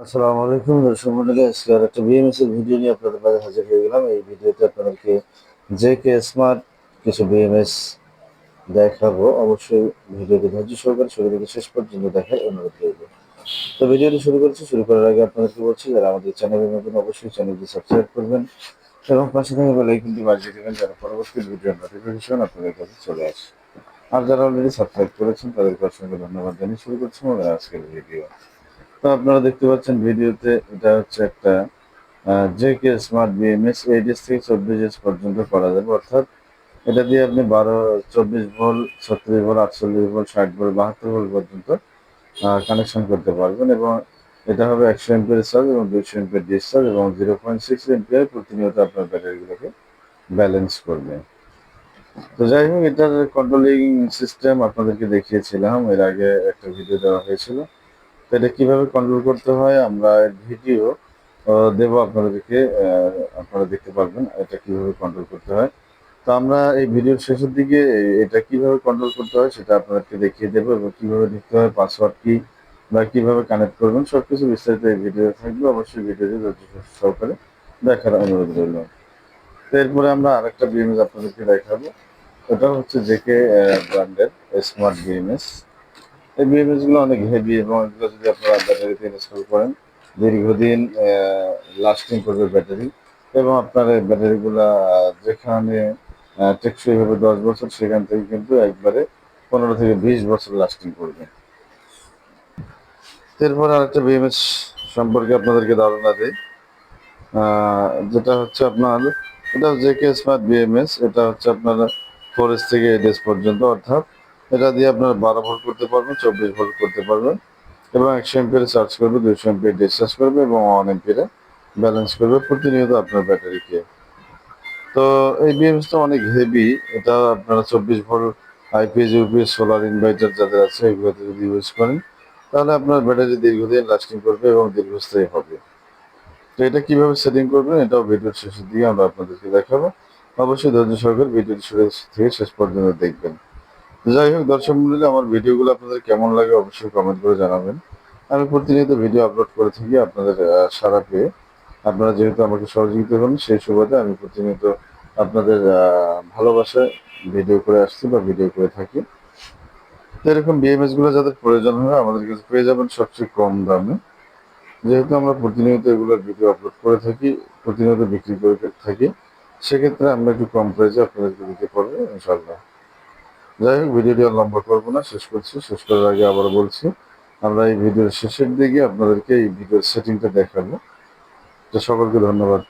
আসসালামু আলাইকুম দর্শক মন্ডলী, আজকে আর একটা বিএমএস এর ভিডিও নিয়ে আপনাদের মাঝে হাজির হয়ে গেলাম। এই ভিডিওতে আপনাদেরকে জে কে স্মার্ট কিছু বিএমএস দেখাবো। অবশ্যই ভিডিওটি ধৈর্য সহকারে শুরু থেকে শেষ পর্যন্ত দেখার অনুরোধ করব তো ভিডিওটি শুরু করছি, শুরু করার আগে আপনাদেরকে বলছি, যারা আমাদের চ্যানেলে নতুন, অবশ্যই চ্যানেলটি সাবস্ক্রাইব করবেন এবং পাশে থাকা বেল আইকনটি বাজিয়ে দেবেন যারা পরবর্তী ভিডিও নোটিফিকেশন আপনাদের কাছে চলে আসে। আর যারা অলরেডি সাবস্ক্রাইব করেছেন, তাদেরকে অসংখ্য ধন্যবাদ জানিয়ে শুরু করছি আমাদের আজকের ভিডিও। তো আপনারা দেখতে পাচ্ছেন ভিডিওতে এটা হচ্ছে একটা J K smart BMS HS থেকে চব্বিশ এস পর্যন্ত করা যাবে। অর্থাৎ এটা দিয়ে আপনি বারো, চব্বিশ ভোল্ট, ছত্রিশ ভোল্ট, আটচল্লিশ ভোল্ট, ষাট ভোল্ট, বাহাত্তর ভোল্ট পর্যন্ত কানেকশন করতে পারবেন এবং এটা হবে একশো এমপিয়ার চার্জ এবং দুইশো এমপিয়ার ডিসচার্জ এবং জিরো পয়েন্ট সিক্স এমপিয়ার প্রতিনিয়ত আপনার ব্যাটারিগুলোকে ব্যালেন্স করবে। তো যাই হোক, এটার কন্ট্রোলিং সিস্টেম আপনাদেরকে দেখিয়েছিলাম। এর আগে একটা ভিডিও দেওয়া হয়েছিল। এটা কীভাবে কন্ট্রোল করতে হয়, আমরা ভিডিও দেব আপনাদেরকে আপনারা দেখতে পারবেন এটা কীভাবে কন্ট্রোল করতে হয়। তো আমরা এই ভিডিওর শেষের দিকে এটা কীভাবে কন্ট্রোল করতে হয় সেটা আপনাদেরকে দেখিয়ে দেবো এবং কীভাবে দেখতে হয় পাসওয়ার্ড কি বা কীভাবে কানেক্ট করবেন সব কিছু বিস্তারিত এই ভিডিও থাকবে। অবশ্যই ভিডিওটি সহকারে দেখার অনুরোধ রইল। তো এরপরে আমরা আরেকটা বিএমএস আপনাদেরকে দেখাবো। এটা হচ্ছে জেকে ব্র্যান্ডের স্মার্ট বিএমএস এই বিএমএসগুলো অনেক হেভি এবং এগুলো যদি আপনারা ব্যাটারিতে ইনস্টল করেন, দীর্ঘদিন লাস্টিং করবে ব্যাটারি এবং আপনার এই ব্যাটারিগুলা যেখানে টেকসই হবে দশ বছর, সেখান থেকে কিন্তু একবারে পনেরো থেকে বিশ বছর লাস্টিং করবে। এরপর আরেকটা বিএমএস সম্পর্কে আপনাদেরকে ধারণা দিই। যেটা হচ্ছে আপনার, এটা জেকে স্মার্ট বিএমএস এটা হচ্ছে আপনার ফোর এস থেকে এইট এস পর্যন্ত, অর্থাৎ এটা দিয়ে আপনারা বারো ভোল্ট করতে পারবেন, চব্বিশ ভোল্ট করতে পারবেন এবং একশো এমপিয়ারে চার্জ করবে দুইশো এমপিয়ার ডিসচার্জ করবে এবং ওয়ান এমপিয়ারে ব্যালেন্স করবে। প্রতিনিয়ত আপনার ব্যাটারিকে তো এই বিএমএসটা অনেক হেভি এটা আপনারা চব্বিশ volt IPS UPS solar inverter যাদের আছে, এগুলোতে যদি ইউজ করেন, তাহলে আপনার ব্যাটারি দীর্ঘদিন লাস্টিং করবে এবং দীর্ঘস্থায়ী হবে। তো এটা কীভাবে সেটিং করবেন, এটাও ভিডিওর শেষের দিকে আমরা আপনাদেরকে দেখাবো। অবশ্যই ধৈর্য সহকারে ভিডিওটি শুরু থেকে শেষ পর্যন্ত দেখবেন। যাই হোক, দর্শক মন্ডলী, আমার ভিডিওগুলো আপনাদের কেমন লাগে অবশ্যই কমেন্ট করে জানাবেন। আমি প্রতিনিয়ত ভিডিও আপলোড করে থাকি আপনাদের সাড়া পেয়ে। আপনারা যেহেতু আমাকে সহযোগিতা করেন, সেই সুবাদে আমি প্রতিনিয়ত আপনাদের ভালোবাসায় ভিডিও করে আসছি বা ভিডিও করে থাকি। এরকম বিএমএসগুলো যাদের প্রয়োজন হয়, আমাদের কাছে পেয়ে যাবেন সবচেয়ে কম দামে। যেহেতু আমরা প্রতিনিয়ত এগুলোর ভিডিও আপলোড করে থাকি, প্রতিনিয়ত বিক্রি করে থাকি, সেক্ষেত্রে আমরা একটু কম প্রাইসে আপনাদেরকে দিতে পারব ইনশাল্লাহ যাই হোক ভিডিওটি লম্বা করব না, শেষ করছি, শেষ করার আগে আবার বলছি, আমরা এই ভিডিওর শেষের দিকে আপনাদেরকে এই ভিডিওর সেটিংটা দেখাবো। তো সকলকে ধন্যবাদ।